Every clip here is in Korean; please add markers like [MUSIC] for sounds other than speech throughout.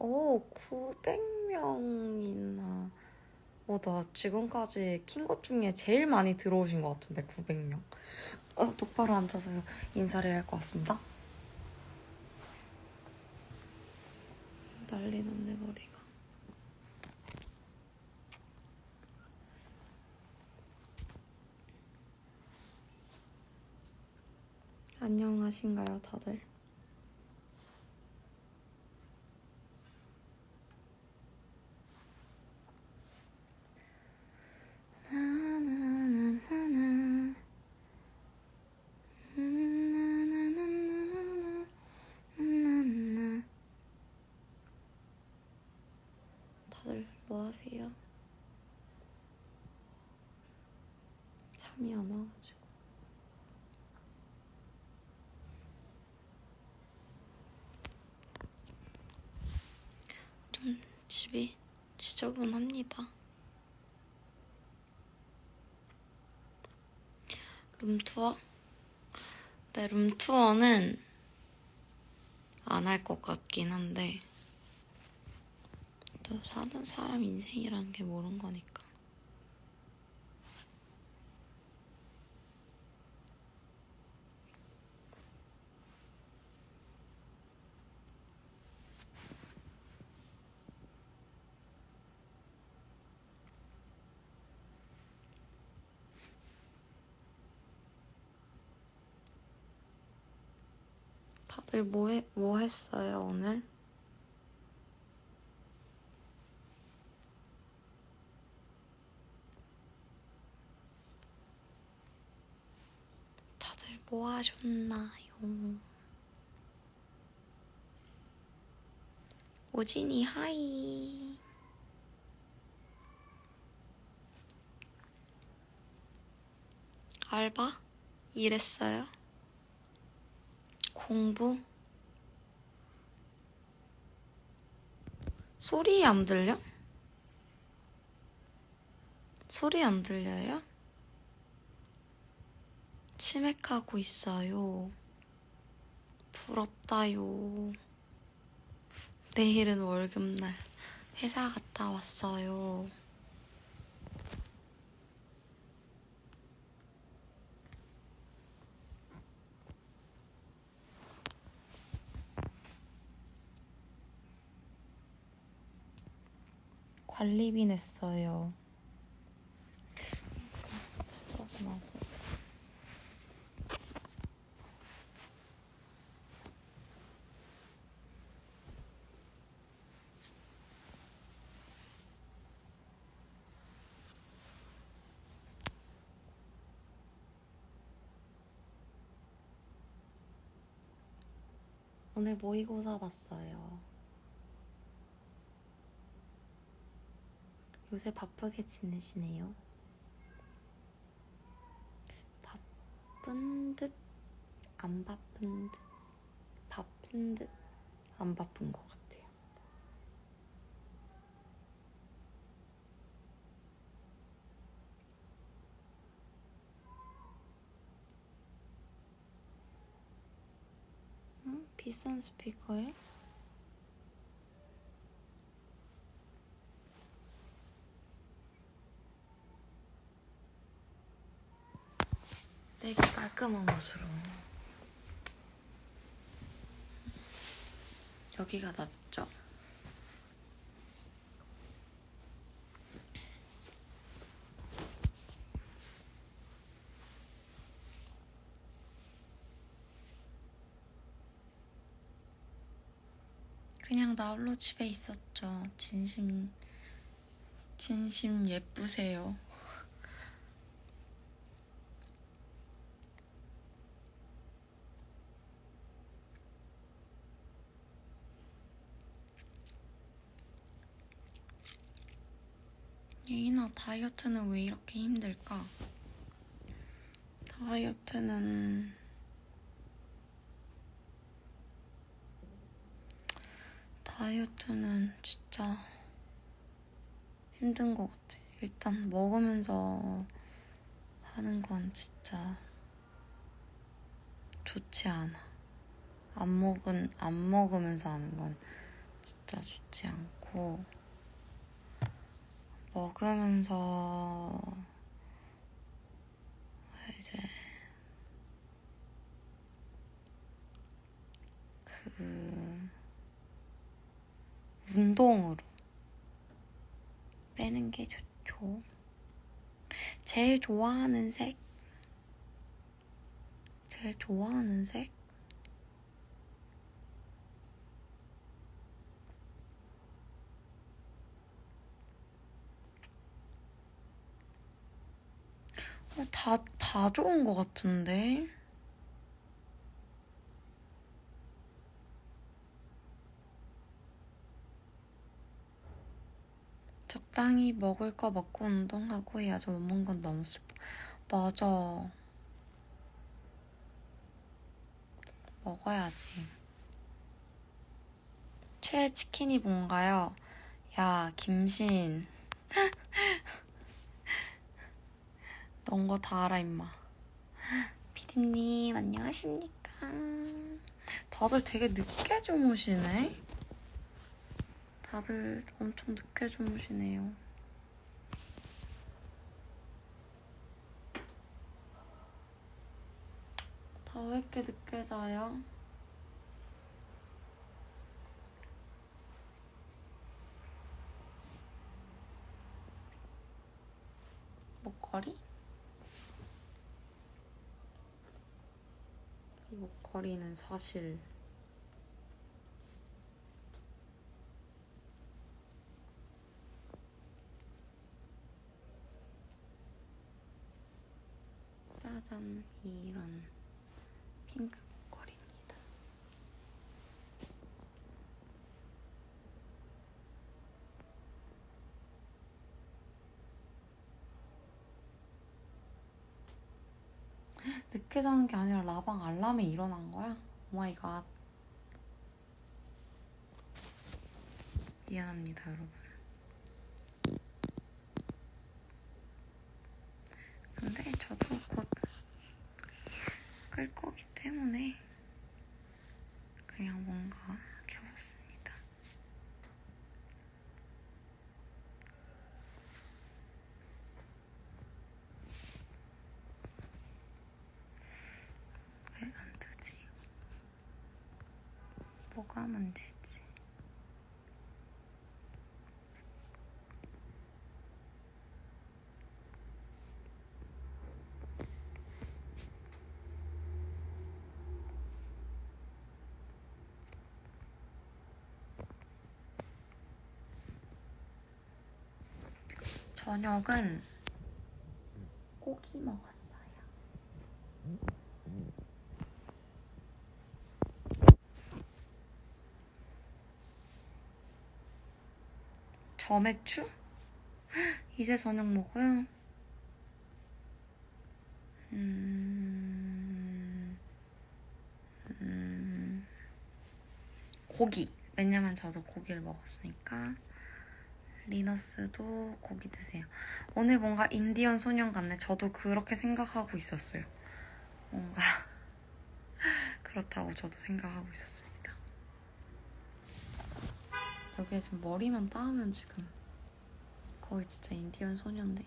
어, 900명이나. 어, 나 지금까지 킨 것 중에 제일 많이 들어오신 것 같은데, 900명. 어, 똑바로 앉아서 인사를 할 것 같습니다. 난리 났네, 머리가. 안녕하신가요, 다들? 나나나나나. 나나나나나나나. 다들 뭐 하세요? 잠이 안 와가지고. 좀 집이 지저분합니다. 룸투어? 네, 룸투어는 안 할 것 같긴 한데, 또 사는 사람 인생이라는 게 모르는 거니까. 다들 뭐, 해, 뭐 했어요, 오늘? 다들 뭐 하셨나요? 오진이 하이. 알바? 일했어요? 공부? 소리 안 들려? 소리 안 들려요? 치맥하고 있어요. 부럽다요. 내일은 월급날 회사 갔다 왔어요. 관리비 냈어요. 오늘 모의고사 봤어요. 요새 바쁘게 지내시네요. 바쁜 듯, 안 바쁜 듯, 바쁜 듯, 안 바쁜 것 같아요. 응? 비싼 스피커에? 되게 깔끔한 곳으로. 여기가 낫죠? 그냥 나 홀로 집에 있었죠. 진심, 진심 예쁘세요. 예인아, 다이어트는 왜 이렇게 힘들까? 다이어트는 다이어트는 진짜 힘든 것 같아. 일단 먹으면서 하는 건 진짜 좋지 않아. 안 먹은 안 먹으면서 하는 건 진짜 좋지 않고 먹으면서 이제 그 운동으로 빼는 게 좋죠. 제일 좋아하는 색? 제일 좋아하는 색? 어, 다, 다 좋은 것 같은데? 적당히 먹을 거 먹고 운동하고 해야죠. 못 먹는 건 너무 슬퍼. 맞아. 먹어야지. 최애 치킨이 뭔가요? 야, 김신. 넌 거 다 알아, 임마. 피디님, 안녕하십니까. 다들 되게 늦게 주무시네? 다들 엄청 늦게 주무시네요. 다 왜 이렇게 늦게 자요? 목걸이? 이 목걸이는 사실. 짜잔 이런 핑크 목걸이입니다. 늦게 자는 게 아니라 라방 알람에 일어난 거야? 오마이갓. 미안합니다, 여러분. 근데 저도 곧 끌 거기 때문에 그냥 뭔가 켜봤습니다. 왜 안 뜨지? 뭐가 문제지? 저녁은 고기 먹었어요. 저맥주? 이제 저녁 먹어요? 음, 음, 고기. 왜냐면 저도 고기를 먹었으니까. 리너스도 고기 드세요. 오늘 뭔가 인디언 소년 같네. 저도 그렇게 생각하고 있었어요. 뭔가 [LAUGHS] 그렇다고 저도 생각하고 있었습니다. 여기에 지금 머리만 따면 지금 거의 진짜 인디언 소년데.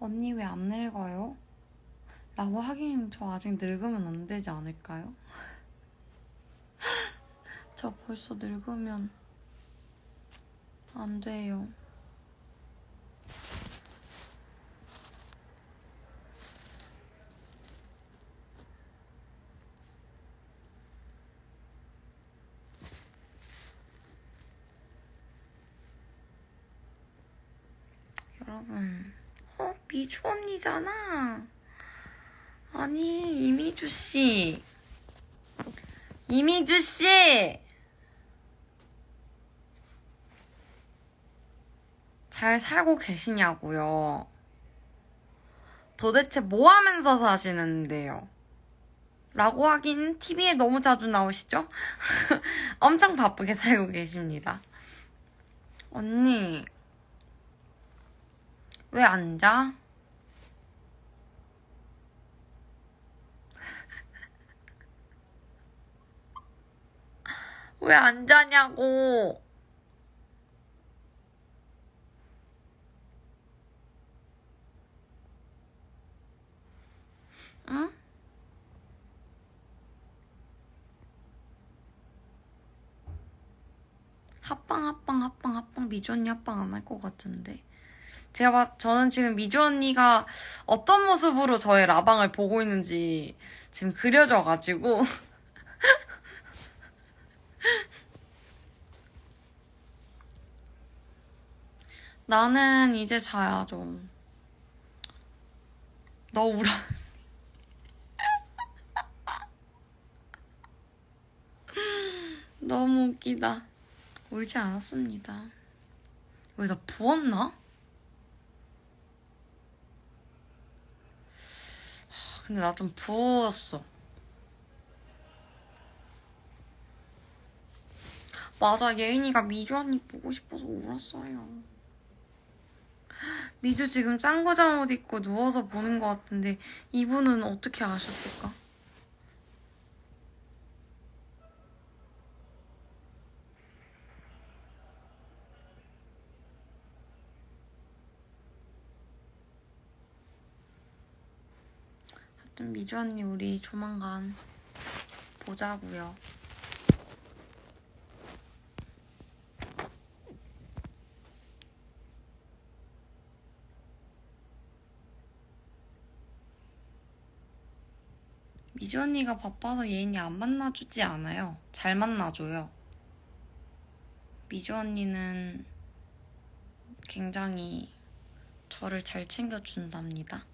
언니 왜 안 늙어요? 라고 하긴 저 아직 늙으면 안 되지 않을까요? [LAUGHS] 저 벌써 늙으면 안 돼요. 여러분, 어? 미주 언니잖아. 아니, 이미주 씨. 이미주 씨! 잘 살고 계시냐고요? 도대체 뭐 하면서 사시는데요? 라고 하긴 TV에 너무 자주 나오시죠? [LAUGHS] 엄청 바쁘게 살고 계십니다. 언니, 왜 앉아? [LAUGHS] 왜안 자냐고. 응? 합방, 합방, 합방, 합방. 언니 합방 안 할 것 같은데. 제가 봐, 저는 지금 미주 언니가 어떤 모습으로 저의 라방을 보고 있는지 지금 그려져가지고. [LAUGHS] 나는 이제 자야죠. 너 울어. [LAUGHS] 너무 웃기다. 울지 않았습니다. 왜 나 부었나? 근데 나 좀 부었어. 맞아, 예인이가 미주 언니 보고 싶어서 울었어요. 미주 지금 짱구 잠 옷 입고 누워서 보는 것 같은데 이분은 어떻게 아셨을까? 하여튼 미주 언니 우리 조만간 보자고요. 미주 언니가 바빠서 예인이 안 만나주지 않아요. 잘 만나줘요. 미주 언니는 굉장히 저를 잘 챙겨준답니다.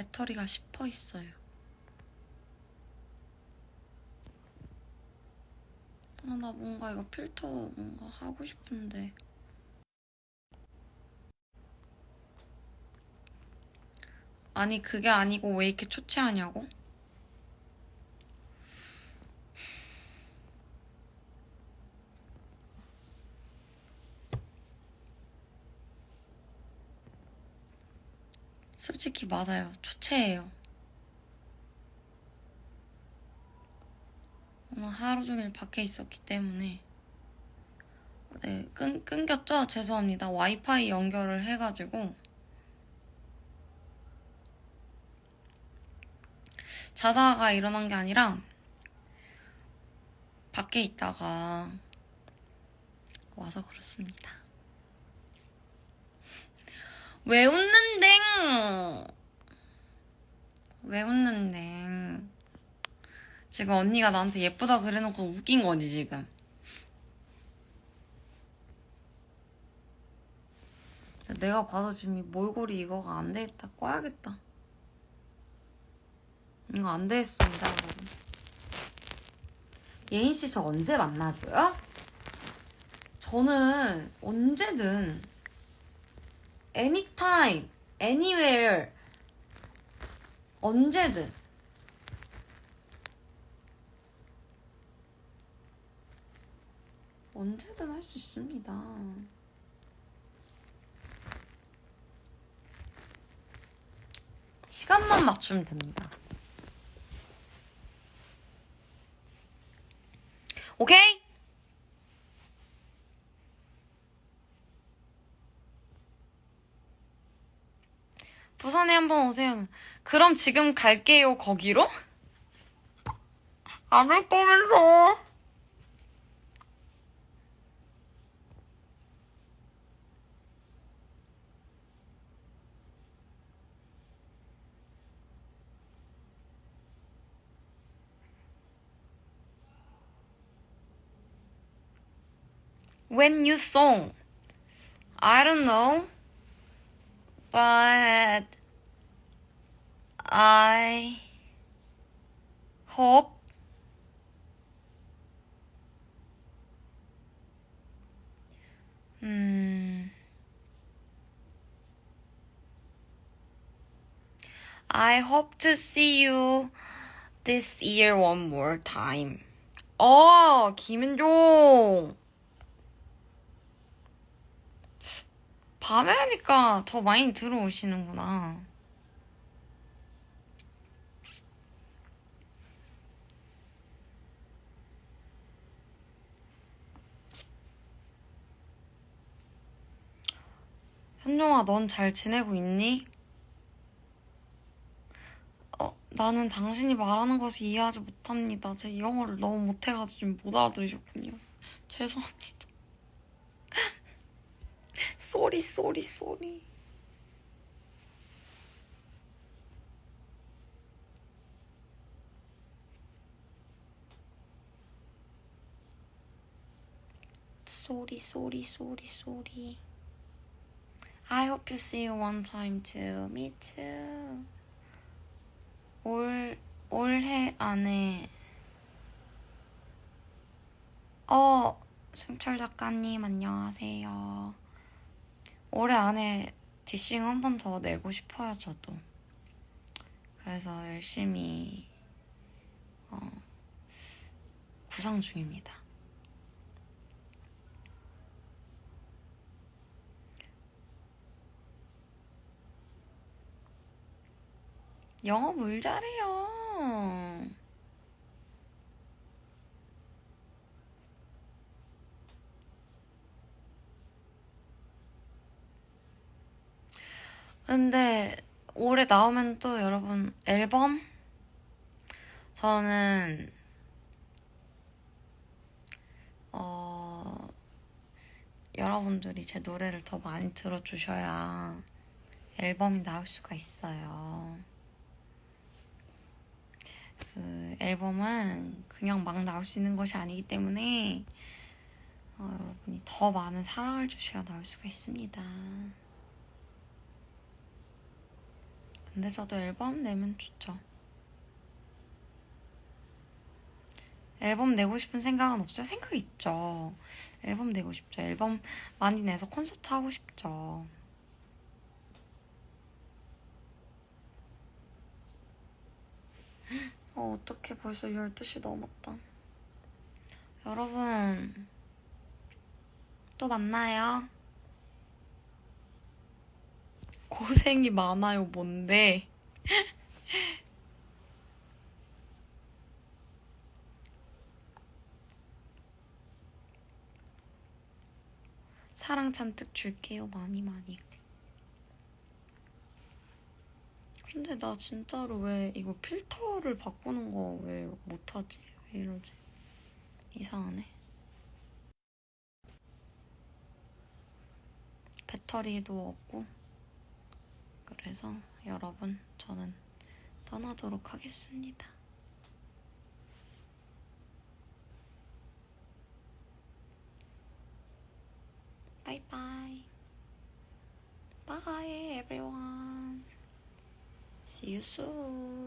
배터리가 10% 있어요. 아, 나 뭔가 이거 필터 뭔가 하고 싶은데. 아니, 그게 아니고 왜 이렇게 초췌하냐고? 솔직히 맞아요. 초췌해요. 오늘 하루 종일 밖에 있었기 때문에 네, 끈, 끊겼죠? 죄송합니다. 와이파이 연결을 해가지고 자다가 일어난 게 아니라 밖에 있다가 와서 그렇습니다. 왜 웃는댕? 왜 웃는댕? 지금 언니가 나한테 예쁘다 그래놓고 웃긴 거지 지금. 내가 봐도 지금 이 몰골이 이거가 안 되겠다. 꺼야겠다. 이거 안 되겠습니다, 여러분. 예인 씨 저 언제 만나줘요? 저는 언제든 anytime, anywhere, 언제든. 언제든 할 수 있습니다. 시간만 맞추면 됩니다. 오케이? 시간에 한 번 오세요. 그럼 지금 갈게요, 거기로? 안 올 거면서. when. I don't know, but I hope 음, I hope to see you this year one more time. 어, 김은종. 밤에 하니까 더 많이 들어오시는구나. 현종아, 넌 잘 지내고 있니? 어, 나는 당신이 말하는 것을 이해하지 못합니다. 제 영어를 너무 못해가지고 못 알아들으셨군요. [LAUGHS] 죄송합니다. 쏘리, 쏘리, 쏘리. 쏘리, 쏘리, 쏘리, 쏘리. I hope you see you one time too. Me too. 올, 올해 안에, 어, 승철 작가님, 안녕하세요. 올해 안에 디싱 한 번 더 내고 싶어요, 저도. 그래서 열심히, 어, 구상 중입니다. 영어 뭘 잘해요. 근데 올해 나오면 또 여러분 앨범? 저는 어 여러분들이 제 노래를 더 많이 들어주셔야 앨범이 나올 수가 있어요. 그 앨범은 그냥 막 나올 수 있는 것이 아니기 때문에 어, 여러분이 더 많은 사랑을 주셔야 나올 수가 있습니다. 근데 저도 앨범 내면 좋죠. 앨범 내고 싶은 생각은 없어요? 생각 있죠. 앨범 내고 싶죠. 앨범 많이 내서 콘서트 하고 싶죠. 어, 어떡해. 벌써 12시 넘었다. 여러분, 또 만나요. 고생이 많아요, 뭔데? [LAUGHS] 사랑 잔뜩 줄게요, 많이 많이. 근데 나 진짜로 왜 이거 필터를 바꾸는 거 왜 못하지? 왜 이러지? 이상하네. 배터리도 없고. 그래서 여러분, 저는 떠나도록 하겠습니다. You soon.